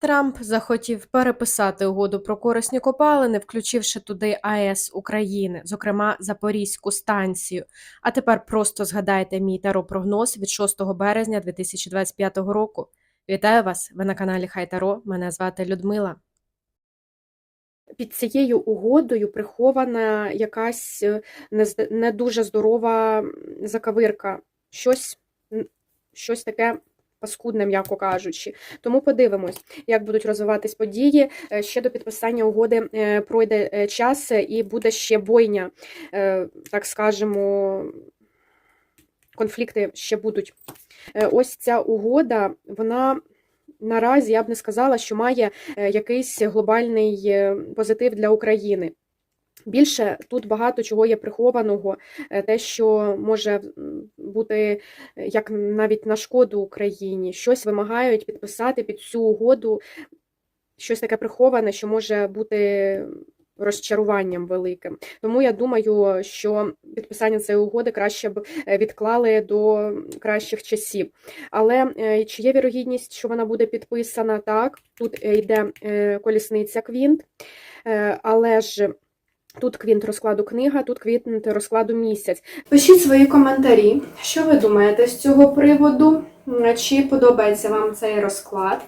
Трамп захотів переписати угоду про корисні копалини, включивши туди АЕС України, зокрема Запорізьку станцію. А тепер просто згадайте мій таро-прогноз від 6 березня 2025 року. Вітаю вас! Ви на каналі Хай Таро. Мене звати Людмила. Під цією угодою прихована якась е, не, дуже здорова закавирка, щось, щось таке паскудне, м'яко кажучи. Тому подивимось, як будуть розвиватись події. Е, Ще до підписання угоди е, пройде е, час і буде ще бойня, так скажемо, конфлікти ще будуть. Ось ця угода, вона. Наразі я б не сказала, що має якийсь глобальний позитив для України. Більше тут багато чого є прихованого, е, те, що може бути е, як навіть на шкоду Україні. Щось вимагають підписати під цю угоду, щось таке приховане, що може бути розчаруванням великим. Тому я думаю, що підписання цієї угоди краще б е, відклали до кращих часів. Але чи є вірогідність, що вона буде підписана? Так, тут йде колісниця Квінт, але ж. Тут квінт розкладу книга, тут квінт розкладу місяць. Пишіть свої коментарі, що ви думаєте з цього приводу, чи подобається вам цей розклад.